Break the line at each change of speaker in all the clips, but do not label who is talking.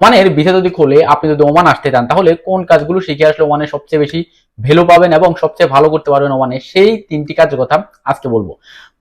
ওমানের ভিসা যদি খোলে, আপনি যদি ওমান আসতে চান, তাহলে কোন কাজগুলো শিখে আসলে ওমানে সবচেয়ে বেশি ভ্যালু পাবেন এবং সবচেয়ে ভালো করতে পারবেন ওমানে সেই তিনটি কাজের কথা আজকে বলব।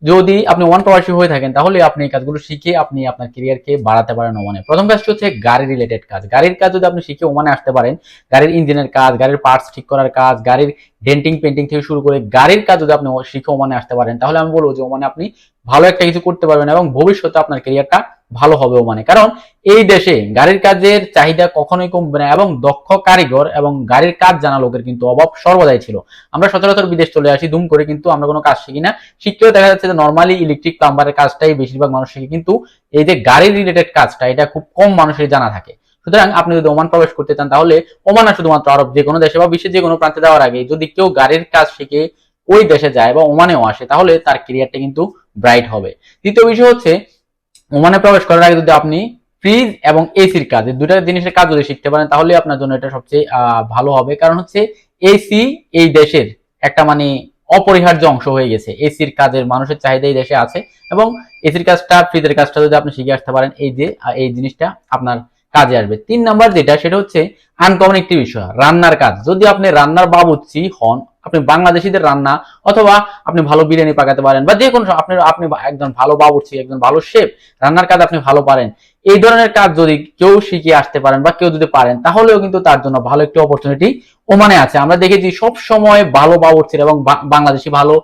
যদি আপনি ওয়ান প্রবাসী হয়ে থাকেন, তাহলে আপনি এই কাজগুলো শিখে আপনি আপনার কেরিয়ারকে বাড়াতে পারেন ওমানে। প্রথম কাজটি হচ্ছে গাড়ি রিলেটেড কাজ। গাড়ির কাজ যদি আপনি শিখে ওমানে আসতে পারেন, গাড়ির ইঞ্জিনের কাজ, গাড়ির পার্টস ঠিক করার কাজ, গাড়ির ডেন্টিং পেন্টিং থেকে শুরু করে গাড়ির কাজ যদি আপনি শিখে ওমানে আসতে পারেন, তাহলে আমি বলব যে ওমানে আপনি ভালো একটা কিছু করতে পারবেন এবং ভবিষ্যতে আপনার কেরিয়ারটা ভালো হবে ওমানে কারণ এই দেশে গাড়ির কাজের চাহিদা কখনোই কমবে না এবং দক্ষ কারিগর এবং গাড়ির কাজ জানা লোকের কিন্তু অভাব সর্বদাই ছিল। আমরা সচরাচর বিদেশ চলে আসি দুম করে কিন্তু আমরা কোনো কাজ শিখি না। শিখতেও দেখা যাচ্ছে যে নর্মালি ইলেকট্রিক প্লাম্বারের কাজটাই বেশিরভাগ মানুষ শিখে কিন্তু এই যে গাড়ির রিলেটেড কাজটা, এটা খুব কম মানুষের জানা থাকে। সুতরাং আপনি যদি ওমান প্রবেশ করতে চান তাহলে ওমান না শুধুমাত্র আরব যে কোনো দেশে বা বিশ্বের যে কোনো প্রান্তে যাওয়ার আগে যদি কেউ গাড়ির কাজ শিখে ওই দেশে যায় বা ওমানেও আসে তাহলে তার কেরিয়ারটা কিন্তু ব্রাইট হবে। দ্বিতীয় বিষয় হচ্ছে ওমানে প্রবেশ করার আগে যদি আপনি ফ্রিজ এবং এসির কাজ, এই দুটা জিনিসের কাজ যদি শিখতে পারেন তাহলে আপনার জন্য এটা সবচেয়ে ভালো হবে। কারণ হচ্ছে এসি এই দেশের একটা মানে অপরিহার্য অংশ হয়ে গেছে। এসির কাজের মানুষের চাহিদা এই দেশে আছে এবং এসির কাজটা ফ্রিজের কাজটা যদি আপনি শিখে আসতে পারেন, এই যে এই জিনিসটা আপনার কাজে আসবে। তিন নাম্বার যেটা, সেটা হচ্ছে আনকমন একটি বিষয়, রান্নার কাজ। যদি আপনি রান্নার বাবুর্চি হন আপনি বাংলাদেশিদের রান্না অথবা আপনি ভালো বিরিয়ানি পাকাতে পারেন বা যে কোনো আপনি আপনি একজন ভালো বাবুর্চি, একজন ভালো শেফ, রান্নার কাজ আপনি ভালো পারেন। এই ধরনের কাজ যদি কেউ শিখে আসতে পারেন বা কেউ যদি পারেন, তাহলেও কিন্তু তার জন্য ভালো একটি অপরচুনিটি ওমানে আছে। আমরা দেখেছি সব সময় ভালো বাবুর্চির এবং বাংলাদেশি ভালো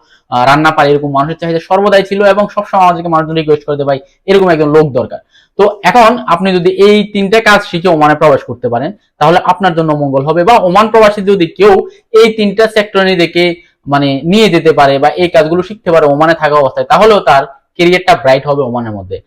রান্না পারে এরকম মানুষের চাহিদা সর্বদাই ছিল এবং সবসময় আমাদেরকে মানুষজন রিকোয়েস্ট করতে ভাই, এরকম একজন লোক দরকার। তো এখন আপনি যদি এই তিনটে কাজ শিখে ওমানে প্রবেশ করতে পারেন, তাহলে আপনার জন্য মঙ্গল হবে বা ওমান প্রবাসী যদি কেউ এই তিনটা সেক্টর নিজেকে মানে নিয়ে যেতে পারে বা এই কাজগুলো শিখতে পারে ওমানে থাকা অবস্থায়, তাহলেও তার কেরিয়ারটা ব্রাইট হবে ওমানের মধ্যে।